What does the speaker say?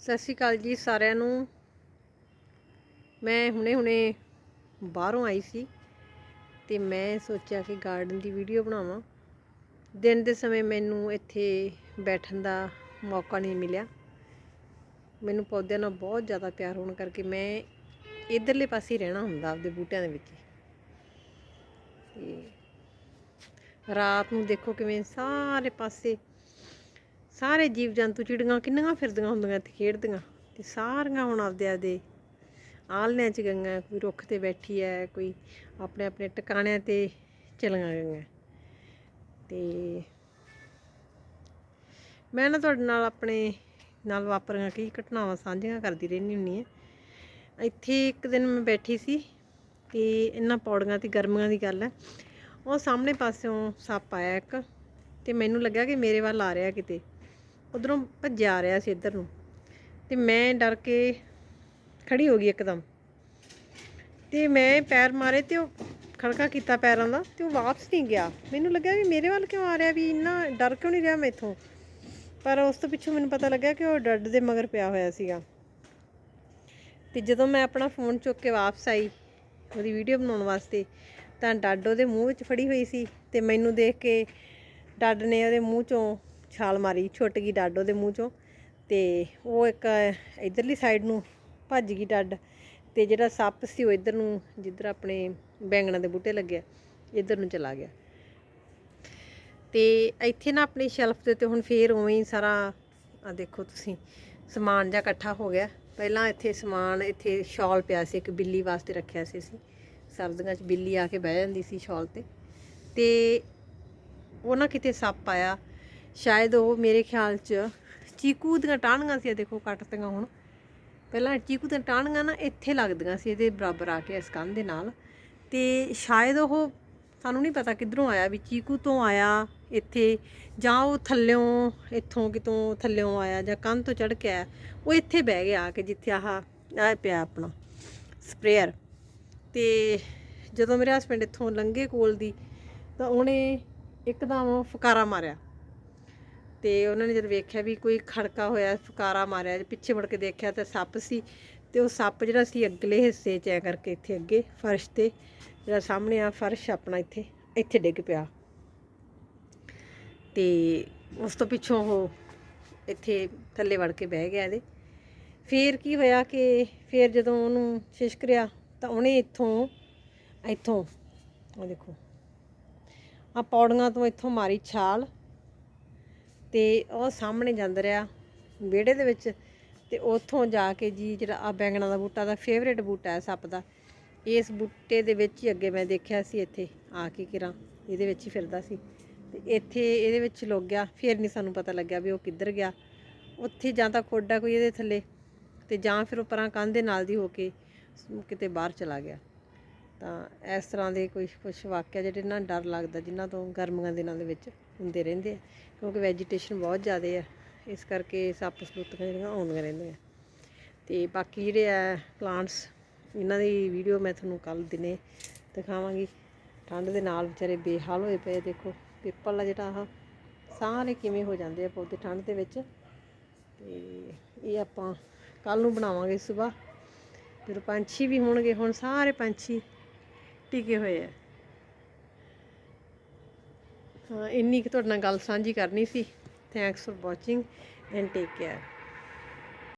ਸਤਿ ਸ਼੍ਰੀ ਅਕਾਲ ਜੀ ਸਾਰਿਆਂ ਨੂੰ। ਮੈਂ ਹੁਣੇ ਹੁਣੇ ਬਾਹਰੋਂ ਆਈ ਸੀ ਤੇ ਮੈਂ ਸੋਚਿਆ ਕਿ ਗਾਰਡਨ ਦੀ ਵੀਡੀਓ ਬਣਾਵਾਂ। ਦਿਨ ਦੇ ਸਮੇਂ ਮੈਨੂੰ ਇੱਥੇ ਬੈਠਣ ਦਾ ਮੌਕਾ ਨਹੀਂ ਮਿਲਿਆ। ਮੈਨੂੰ ਪੌਦਿਆਂ ਨਾਲ ਬਹੁਤ ਜ਼ਿਆਦਾ ਪਿਆਰ ਹੋਣ ਕਰਕੇ ਮੈਂ ਇਧਰਲੇ ਪਾਸੇ ਰਹਿਣਾ ਹੁੰਦਾ ਆਪਦੇ ਬੂਟਿਆਂ ਦੇ ਵਿੱਚ। ਹੀ। ਤੇ ਰਾਤ ਨੂੰ ਦੇਖੋ ਕਿਵੇਂ ਸਾਰੇ ਪਾਸੇ ਸਾਰੇ ਜੀਵ ਜੰਤੂ ਚਿੜੀਆਂ ਕਿੰਨੀਆਂ ਫਿਰਦੀਆਂ ਹੁੰਦੀਆਂ ਇੱਥੇ ਖੇਡਦੀਆਂ ਤੇ ਸਾਰੀਆਂ ਹੁਣ ਆਪਦੇ ਆਪਦੇ ਆਲਣਿਆਂ 'ਚ ਗਈਆਂ, ਕੋਈ ਰੁੱਖ ਤੇ ਬੈਠੀ ਹੈ ਕੋਈ ਆਪਣੇ ਆਪਣੇ ਟਿਕਾਣਿਆਂ ਤੇ ਚਲੀਆਂ ਗਈਆਂ। ਤੇ ਮੈਂ ਨਾ ਤੁਹਾਡੇ ਨਾਲ ਆਪਣੇ ਨਾਲ ਵਾਪਰੀਆਂ ਕਈ ਘਟਨਾਵਾਂ ਸਾਂਝੀਆਂ ਕਰਦੀ ਰਹਿੰਦੀ ਹੁੰਦੀ ਹਾਂ ਇੱਥੇ ਇੱਕ ਦਿਨ ਮੈਂ ਬੈਠੀ ਸੀ ਤੇ ਇਹਨਾਂ ਪੌੜੀਆਂ ਤੇ ਗਰਮੀਆਂ ਦੀ ਗੱਲ ਹੈ ਉਹ ਸਾਹਮਣੇ ਪਾਸਿਓਂ ਸੱਪ ਆਇਆ ਇੱਕ ਤੇ ਮੈਨੂੰ ਲੱਗਿਆ ਕਿ ਮੇਰੇ ਵੱਲ ਆ ਰਿਹਾ ਕਿਤੇ। ਉਧਰੋਂ ਭੱਜਿਆ ਆ ਰਿਹਾ ਸੀ ਇੱਧਰ ਨੂੰ। ਤੇ ਮੈਂ ਡਰ ਕੇ ਖੜੀ ਹੋ ਗਈ ਇੱਕਦਮ। ਤੇ ਮੈਂ ਪੈਰ ਮਾਰੇ ਤੇ ਉਹ ਖੜਕਾ ਕੀਤਾ ਪੈਰਾਂ ਦਾ ਤੇ ਉਹ ਵਾਪਸ ਨਹੀਂ ਗਿਆ। ਮੈਨੂੰ ਲੱਗਿਆ ਵੀ ਮੇਰੇ ਵੱਲ ਕਿਉਂ ਆ ਰਿਹਾ ਵੀ ਇੰਨਾ ਡਰ ਕਿਉਂ ਨਹੀਂ ਰਿਹਾ ਮੈਥੋਂ ਪਰ ਉਸ ਤੋਂ ਪਿੱਛੋਂ ਮੈਨੂੰ ਪਤਾ ਲੱਗਾ ਕਿ ਉਹ ਡੱਡ ਦੇ ਮਗਰ ਪਿਆ ਹੋਇਆ ਸੀਗਾ। ਤੇ ਜਦੋਂ ਮੈਂ ਆਪਣਾ ਫੋਨ ਚੁੱਕ ਕੇ ਵਾਪਸ ਆਈ ਉਹਦੀ ਵੀਡੀਓ ਬਣਾਉਣ ਵਾਸਤੇ, ਤਾਂ ਡੱਡ ਉਹਦੇ ਮੂੰਹ ਵਿੱਚ ਫੜੀ ਹੋਈ ਸੀ ਤੇ ਮੈਨੂੰ ਦੇਖ ਕੇ ਡੱਡ ਨੇ ਉਹਦੇ ਮੂੰਹ ਚੋਂ ਛਾਲ ਮਾਰੀ, ਛੁੱਟ ਗਈ ਡੱਡ ਉਹਦੇ ਮੂੰਹ ਚੋਂ ਤੇ ਉਹ ਇੱਕ ਇਧਰਲੀ ਸਾਈਡ ਨੂੰ ਭੱਜ ਗਈ ਡੱਡ ਤੇ ਜਿਹੜਾ ਸੱਪ ਸੀ ਉਹ ਇਧਰ ਨੂੰ ਜਿੱਧਰ ਆਪਣੇ ਬੈਂਗਣਾ ਦੇ ਬੂਟੇ ਲੱਗੇ ਇਧਰ ਨੂੰ ਚਲਾ ਗਿਆ। ਤੇ ਇੱਥੇ ਨਾ ਆਪਣੀ ਸ਼ੈਲਫ ਦੇ ਉੱਤੇ ਹੁਣ ਫੇਰ ਉਵੇਂ ਹੀ ਸਾਰਾ ਆ ਦੇਖੋ ਤੁਸੀਂ, ਸਮਾਨ ਜਿਹਾ ਇਕੱਠਾ ਹੋ ਗਿਆ। ਪਹਿਲਾਂ ਇੱਥੇ ਸਮਾਨ, ਇੱਥੇ ਸ਼ਾਲ ਪਿਆ ਸੀ, ਇੱਕ ਬਿੱਲੀ ਵਾਸਤੇ ਰੱਖਿਆ ਸੀ ਅਸੀਂ। ਸਰਦੀਆਂ 'ਚ ਬਿੱਲੀ ਆ ਕੇ ਬਹਿ ਜਾਂਦੀ ਸੀ ਸ਼ਾਲ ਤੇ। ਤੇ ਉਹ ਨਾ ਕਿਤੇ ਸੱਪ ਆਇਆ ਸ਼ਾਇਦ ਉਹ ਮੇਰੇ ਖਿਆਲ 'ਚ ਚੀਕੂ ਦੀਆਂ ਟਾਹਣੀਆਂ ਸੀ, ਇਹ ਦੇਖੋ ਕੱਟਤੀਆਂ ਹੁਣ। ਪਹਿਲਾਂ ਚੀਕੂ ਦੀਆਂ ਟਾਹਣੀਆਂ ਨਾ ਇੱਥੇ ਲੱਗਦੀਆਂ ਸੀ, ਇਹਦੇ ਬਰਾਬਰ ਆ ਕੇ ਇਸ ਕੰਧ ਦੇ ਨਾਲ। ਤੇ ਸ਼ਾਇਦ ਉਹ ਸਾਨੂੰ ਨਹੀਂ ਪਤਾ ਕਿੱਧਰੋਂ ਆਇਆ, ਵੀ ਚੀਕੂ ਤੋਂ ਆਇਆ ਇੱਥੇ, ਜਾਂ ਉਹ ਥੱਲਿਓਂ, ਇੱਥੋਂ ਕਿਤੋਂ ਥੱਲਿਓਂ ਆਇਆ, ਜਾਂ ਕੰਧ ਤੋਂ ਚੜ ਕੇ ਆਇਆ। ਉਹ ਇੱਥੇ ਬਹਿ ਗਿਆ ਆ ਕੇ, ਜਿੱਥੇ ਆਹ ਆ ਪਿਆ ਆਪਣਾ ਸਪਰੇਅਰ। ਤੇ ਜਦੋਂ ਮੇਰੇ ਹਸਬੰਡ ਇੱਥੋਂ ਲੰਘੇ ਕੋਲ ਦੀ, ਤਾਂ ਉਹਨੇ ਇੱਕਦਮ ਫੁਕਾਰਾ ਮਾਰਿਆ। ਤੇ ਉਹਨਾਂ ਨੇ ਜਦ ਵੇਖਿਆ ਵੀ ਕੋਈ ਖੜਕਾ ਹੋਇਆ, ਫੁਕਾਰਾ ਮਾਰਿਆ, ਪਿੱਛੇ ਮੁੜ ਕੇ ਦੇਖਿਆ ਤਾਂ ਸੱਪ ਸੀ ਤੇ ਉਹ ਸੱਪ ਜਿਹੜਾ ਸੀ ਅਗਲੇ ਹਿੱਸੇ 'ਚ ਐ ਕਰਕੇ ਇੱਥੇ ਅੱਗੇ ਫਰਸ਼ ਤੇ ਜਿਹੜਾ ਸਾਹਮਣੇ ਆ ਫਰਸ਼ ਆਪਣਾ ਇੱਥੇ ਇੱਥੇ ਡਿੱਗ ਪਿਆ। ਤੇ ਉਸ ਤੋਂ ਪਿੱਛੋਂ ਉਹ ਇੱਥੇ ਥੱਲੇ ਵੜ ਕੇ ਬਹਿ ਗਿਆ ਇਹਦੇ। ਫੇਰ ਕੀ ਹੋਇਆ ਕਿ ਫੇਰ ਜਦੋਂ ਉਹਨੂੰ ਸ਼ਿਸ਼ਕ ਰਿਆ ਤਾਂ ਉਹਨੇ ਇੱਥੋਂ ਇੱਥੋਂ ਉਹ ਦੇਖੋ ਆ ਪੌੜੀਆਂ ਤੋਂ ਇੱਥੋਂ ਮਾਰੀ ਛਾਲ ਤੇ ਉਹ ਸਾਹਮਣੇ ਜਾਂਦਾ ਰਿਹਾ ਵਿਹੜੇ ਦੇ ਵਿੱਚ ਤੇ ਉੱਥੋਂ ਜਾ ਕੇ ਜੀ ਜਿਹੜਾ ਆ ਬੈਂਗਣਾ ਦਾ ਬੂਟਾ ਦਾ ਫੇਵਰੇਟ ਬੂਟਾ ਹੈ ਸੱਪ ਦਾ, ਇਸ ਬੂਟੇ ਦੇ ਵਿੱਚ ਹੀ ਅੱਗੇ ਮੈਂ ਦੇਖਿਆ ਸੀ ਇੱਥੇ, ਆ ਕੇ ਕਿਰਾਂ, ਇਹਦੇ ਵਿੱਚ ਹੀ ਫਿਰਦਾ ਸੀ ਤੇ ਇੱਥੇ ਇਹਦੇ ਵਿੱਚ ਲੁੱਕ ਗਿਆ, ਫਿਰ ਨਹੀਂ ਸਾਨੂੰ ਪਤਾ ਲੱਗਿਆ ਵੀ ਉਹ ਕਿੱਧਰ ਗਿਆ, ਉੱਥੇ ਜਾਂ ਤਾਂ ਖੋਡਾ ਕੋਈ ਇਹਦੇ ਥੱਲੇ ਤੇ ਜਾਂ ਫਿਰ ਉਹ ਪਰਾਂ ਕੰਧ ਦੇ ਨਾਲ ਦੀ ਹੋ ਕੇ ਕਿਤੇ ਬਾਹਰ ਚਲਾ ਗਿਆ। ਤਾਂ ਇਸ ਤਰ੍ਹਾਂ ਦੇ ਕੁਛ ਕੁਛ ਵਾਕਿਆ ਜਿਹੜੇ ਨਾ ਡਰ ਲੱਗਦਾ, ਜਿਨ੍ਹਾਂ ਤੋਂ ਗਰਮੀਆਂ ਦਿਨਾਂ ਦੇ ਵਿੱਚ ਹੁੰਦੇ ਰਹਿੰਦੇ ਆ। ਕਿਉਂਕਿ ਵੈਜੀਟੇਸ਼ਨ ਬਹੁਤ ਜ਼ਿਆਦਾ ਆ। ਇਸ ਕਰਕੇ ਸੱਪ ਸਲੂਤੀਆਂ ਜਿਹੜੀਆਂ ਆਉਂਦੀਆਂ ਰਹਿੰਦੀਆਂ। ਅਤੇ ਬਾਕੀ ਜਿਹੜੇ ਆ ਪਲਾਂਟਸ ਇਹਨਾਂ ਦੀ ਵੀਡੀਓ ਮੈਂ ਤੁਹਾਨੂੰ ਕੱਲ ਦਿਨੇ ਦਿਖਾਵਾਂਗੀ। ਠੰਡ ਦੇ ਨਾਲ ਵਿਚਾਰੇ ਬੇਹਾਲ ਹੋਏ ਪਏ ਦੇਖੋ ਪਿੱਪਲ ਆ ਜਿਹੜਾ ਆਹ, ਸਾਰੇ ਕਿਵੇਂ ਹੋ ਜਾਂਦੇ ਆ ਪੌਦੇ ਠੰਡ ਦੇ ਵਿੱਚ। ਤੇ ਇਹ ਆਪਾਂ ਕੱਲ ਨੂੰ ਬਣਾਵਾਂਗੇ ਸਵੇਰ। ਜਦੋਂ ਪੰਛੀ ਵੀ ਹੋਣਗੇ, ਹੁਣ ਸਾਰੇ ਪੰਛੀ ਟਿਕੇ ਹੋਏ ਆ। ਹਾਂ, ਇੰਨੀ ਕੁ ਤੁਹਾਡੇ ਨਾਲ ਗੱਲ ਸਾਂਝੀ ਕਰਨੀ ਸੀ। Thanks for watching and take care